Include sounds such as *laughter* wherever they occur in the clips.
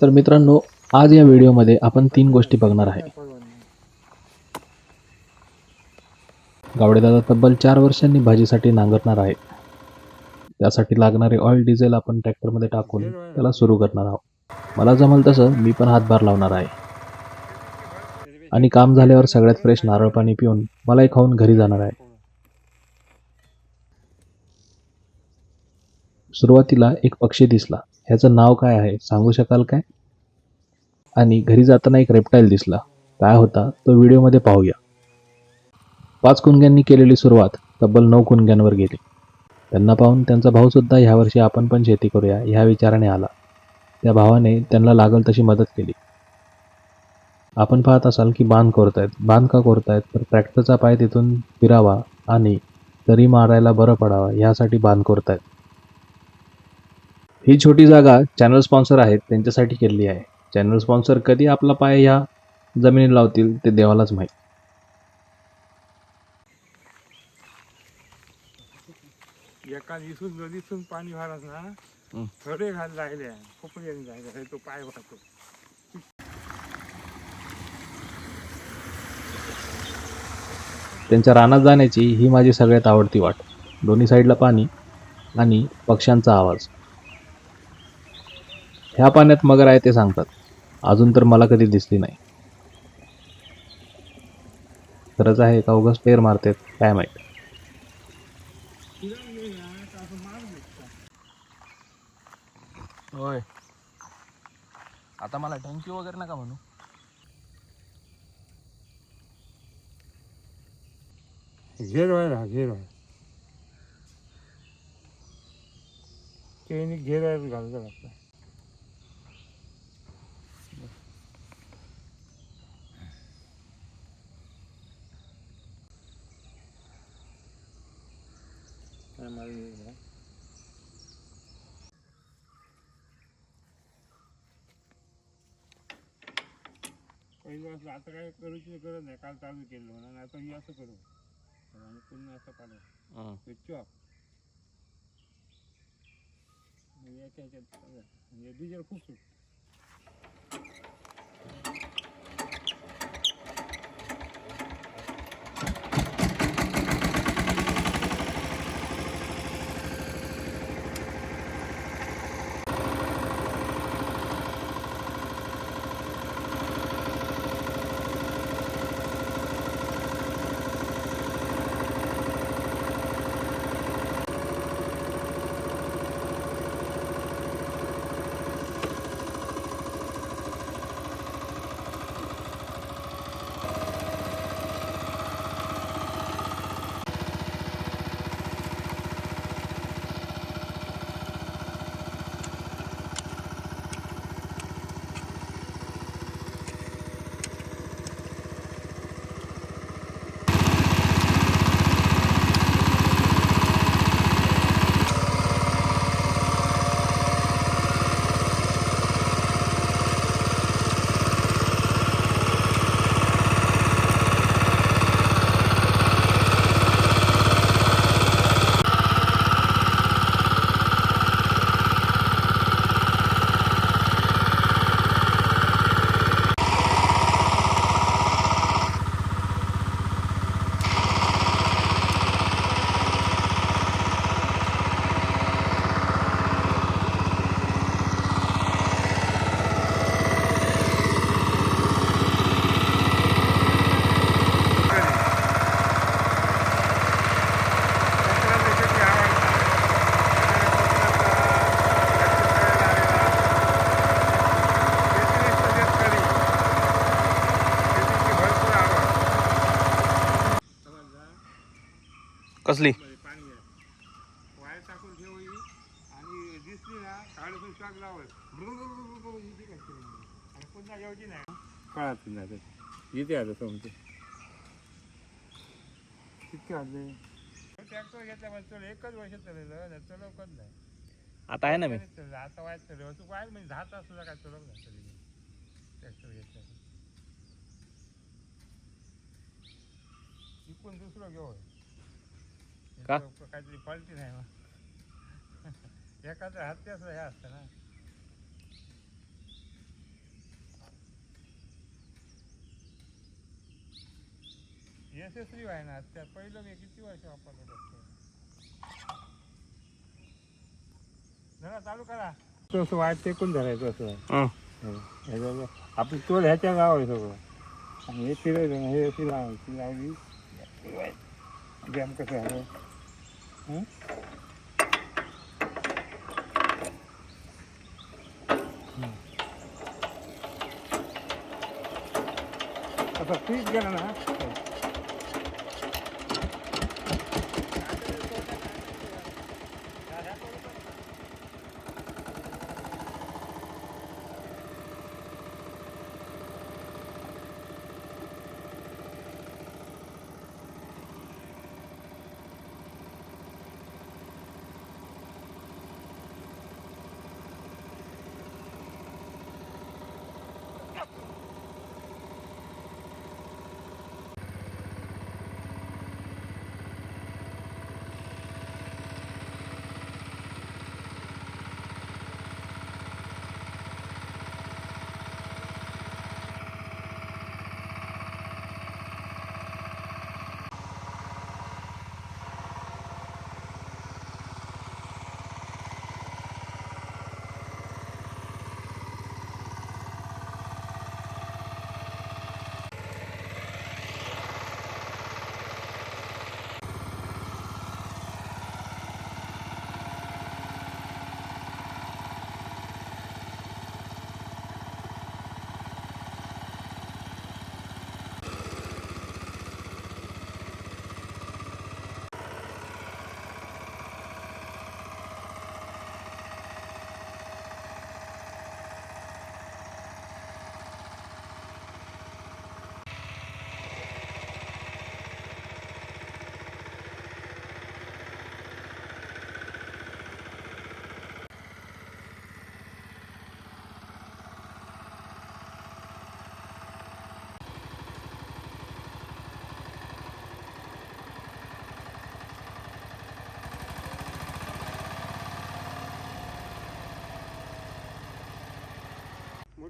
तर मित्रांनो आज या व्हिडिओमध्ये आपण तीन गोष्टी बघणार आहे. गावडेदादा तब्बल चार वर्षांनी भाजीसाठी नांगरणार आहे त्यासाठी लागणारे ऑइल डिझेल आपण ट्रॅक्टरमध्ये टाकून त्याला सुरू करणार आहोत. मला जमल तसं मी पण हातभार लावणार आहे. आणि काम झाल्यावर सगळ्यात फ्रेश नारळ पाणी पिऊन मलाही खाऊन घरी जाणार आहे. सुरुवातीला एक पक्षी दिसला. ह्याचं नाव काय आहे? सांगू शकाल काय? आणि घरी जाताना एक रेप्टाईल दिसला. काय होता? तो व्हिडिओमध्ये पाहूया. पाच कुणग्यांनी केलेली सुरुवात तब्बल नऊ कुणग्यांवर गेली. त्यांना पाहून त्यांचा भाऊसुद्धा ह्या वर्षी आपण पण शेती करूया ह्या विचाराने आला. त्या भावाने त्यांना लागल तशी मदत केली. आपण पाहत असाल की बांध कोरतायत. बांध का कोरतायत? तर ट्रॅक्टरचा पाय तिथून फिरावा आणि दरी मारायला बरं पडावा यासाठी बांध कोरतायत. ही छोटी जागा चॅनल स्पॉन्सर आहेत त्यांच्यासाठी केलेली आहे. चॅनल स्पॉन्सर कधी आपला पाय ह्या जमिनीला लावतील ते देवालाच माहीत. एका दिसून नदीतून पाणी भरत ना थोडे घाल लागले जायला तो पाय वाहतो. त्यांच्या रानात जाण्याची ही माझी सगळ्यात आवडती वाट. दोन्ही साईडला पाणी आणि पक्ष्यांचा आवाज. ह्या पाण्यात मगर आहे ते सांगतात. अजून तर मला कधी दिसली नाही. खरंच आहे का उगाच पेर मारतात काय माहीत. होय. आता मला थँक्यू वगैरे नका म्हणू. घेर व्हायला ते घेर घालतो लागतं काय मारून घेईल का? पहिलं असं आता काय करूची गरज नाही काल चालू केलं म्हणून आता ही असं करू आणि पुन्हा असं पाडू स्विच ऑफ याच्या ह्याच्यात बघा. म्हणजे डिझेल खूप सुट इथे आलं समजे किती आले? ट्रॅक्टर घेतल्या म्हणजे तुला एकच वर्ष चाललेलं नाही चलवकच नाही. आता आहे ना मी? चाललं. आता वाईट चाललं तू वाईट म्हणजे दहा तास सुद्धा काय चलव नाही कधी ट्रॅक्टर घेतल्या इकून दुसरं घेऊ का? काहीतरी फॉल्टी नाही मग. *laughs* एखादं हत्याचं हे असतं ना. यशस्वी आहे ना. त्या पहिलं मी किती वर्ष वापरलं जरा चालू करा. तो असं वाट टेकून धरायचं असं. हं. हो. ह्याच्यावर आपली तोल ह्याच्या गाव आहे सगळं. आणि हे फिरायचं हे अशी लावायची लावली. जॅम कसं आहे. आता पीठ गेलं ना?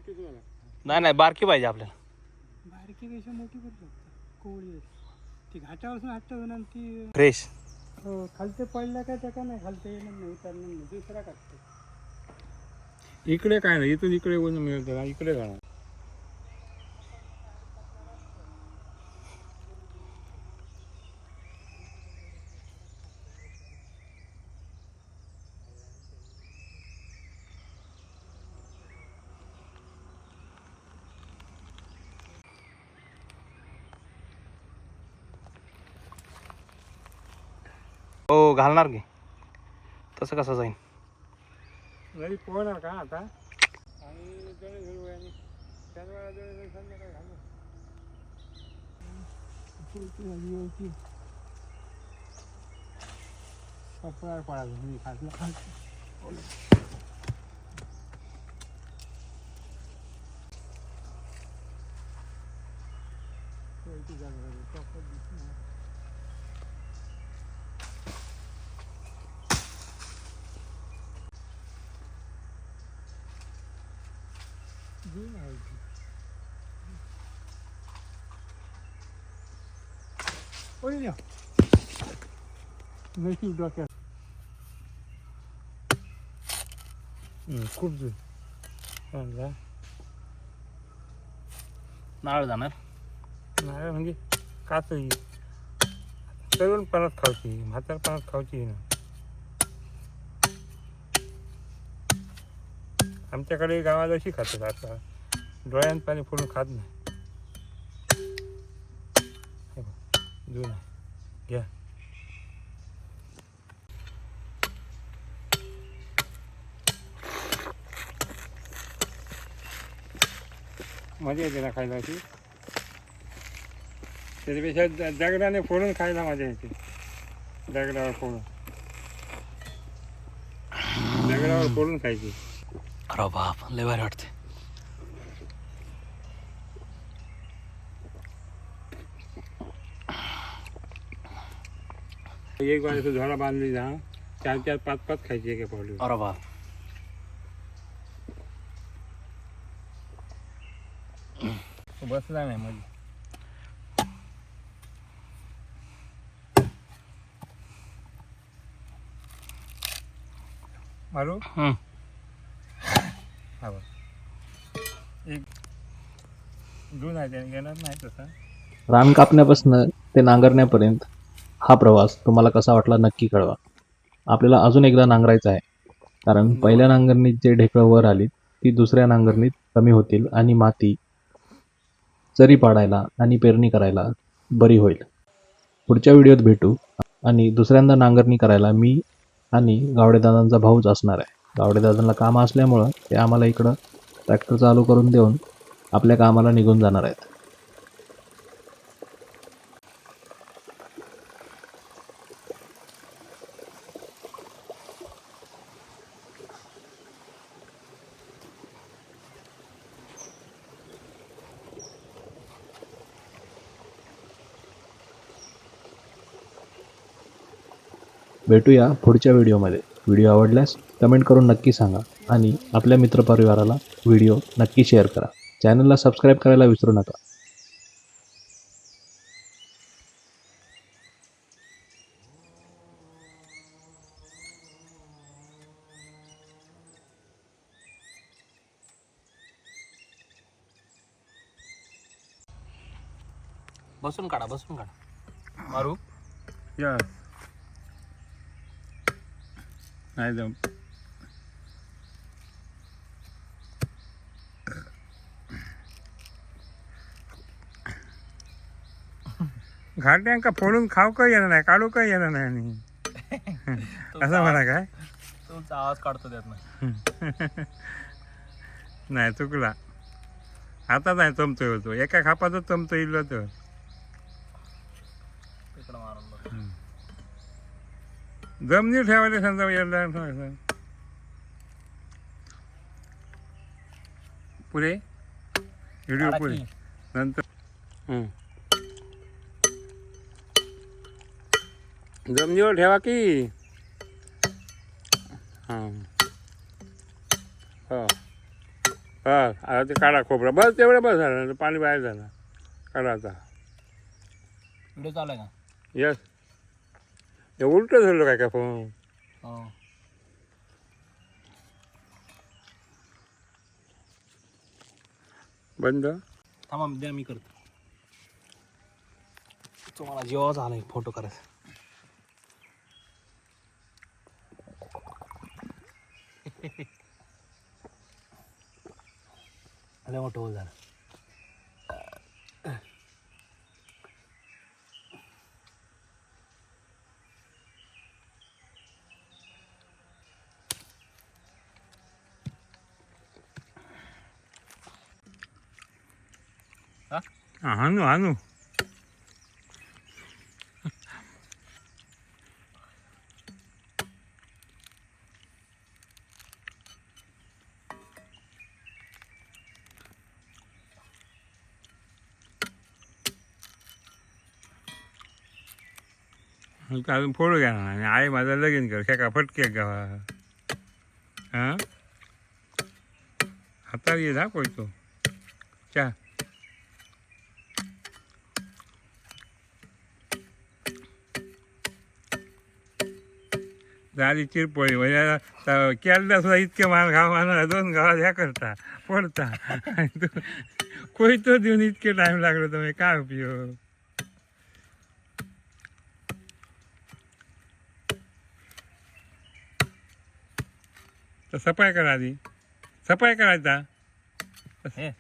नाही नाही बारकी पाहिजे आपल्याला. बारकीपेक्षा मोठी करू शकतो. कोवळी ती घाटावरून हटवून आणि ती फ्रेश हो खालते पडल्या काय त्या का नाही खालते येणार नाही उतरणार नाही दुसरा काढते. इकडे काय नाही इथून इकडे कोण मिळतं इकडे जाणार. हो घालणार की? तसं कसं जाईन? नदी पोहणार का आता? आणि जण घेऊ आणि शनिवार जण संध्याकाळी घालू कपडा पडायचं डोक्यात खूप जून समजा नारळ जाणार नाही म्हणजे काच तरुण पानात खावची म्हातार पानात खावची ना आमच्याकडे गावात अशी खातात आता डोळ्यात पाणी फोडून खात नाही. हे घ्या. मजा येते ना खायला अशी. त्याच्यापेक्षा दगडाने फोडून खायला मजा येते. दगडावर फोडून. दगडावर फोडून खायची. अरे बाप लय भारी वाटते एक बार इसे झोला बांध बांधली ना चार चार पाच पाच खायची एका पावली अरे वा बसला नाही मुझे। मारो? हा हाँ एक दोन आहे त्याने घेणार नाही तसा रान कापण्यापासून ते नांगरण्यापर्यंत। हा प्रवास तुम्हाला कसा वाटला नक्की कळवा. आपल्याला अजून एकदा नांगरायचं आहे. कारण पहिल्या नांगरणीत जे ढेकळं वर आली ती दुसऱ्या नांगरणीत कमी होतील आणि माती चरी पाडायला आणि पेरणी करायला बरी होईल. पुढच्या व्हिडिओत भेटू आणि दुसऱ्यांदा नांगरणी करायला मी आणि गावडेदादांचा भाऊच असणार आहे. गावडेदादांना काम असल्यामुळं ते आम्हाला इकडं ट्रॅक्टर चालू करून देऊन आपल्या कामाला निघून जाणार आहेत. भेटूया पुढच्या व्हिडिओमध्ये. व्हिडिओ आवडल्यास कमेंट करून नक्की सांगा आणि आपल्या मित्रपरिवाराला व्हिडिओ नक्की शेअर करा. चॅनलला सबस्क्राईब करायला विसरू नका. बसून काढा बसून काढा. मारू? या. नाही जम घाट्यांका फोडून खाऊ काही येणार नाही काढू काही येणार नाही आणि. *laughs* असं म्हणा काय? तुमचा आवाज काढतो त्यात *laughs* नाही चुकला. आता नाही चमतोय होतो एका खापातच चमतो येईल तर जमिनी ठेवायला समजा यायला सांगायचं. पुढे? व्हिडिओ की. नंतर. जमिनीवर ठेवा की. हां हो. हा आता ते काढा खोबरा. बस तेवढं बस झालं. पाणी बाहेर झालं. काढा आता. व्हिडिओ चालू आहे का? यस हे उलटं झालं काय का फोन हो बंद थांबा द्या मी करतो. तुम्हाला जेव्हा झालं फोटो करायचा. मोठं झालं हा हा, हाणू अजून फोडू घ्या ना आणि आई माझं लगीन कर खेका फटके गावा हां हातावर ये दाखवतो चा झाली चिरपोळी म्हणजे केरला सुद्धा इतके माल गाव मानला दोन गावात ह्या करता पडता कोयतो देऊन इतके टाइम लागलो तुम्ही काय उपयोग? तर सफाई करा आधी. सफाई करायचा? हे.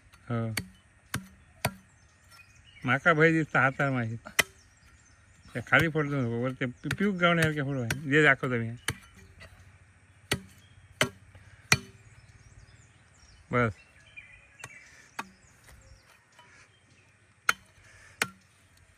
माका भय दिसता हातार माझी त्या खाली पडतो नको वर ते पिऊक गावण्यासारखे फोडो आहे जे दाखवतो मी. बस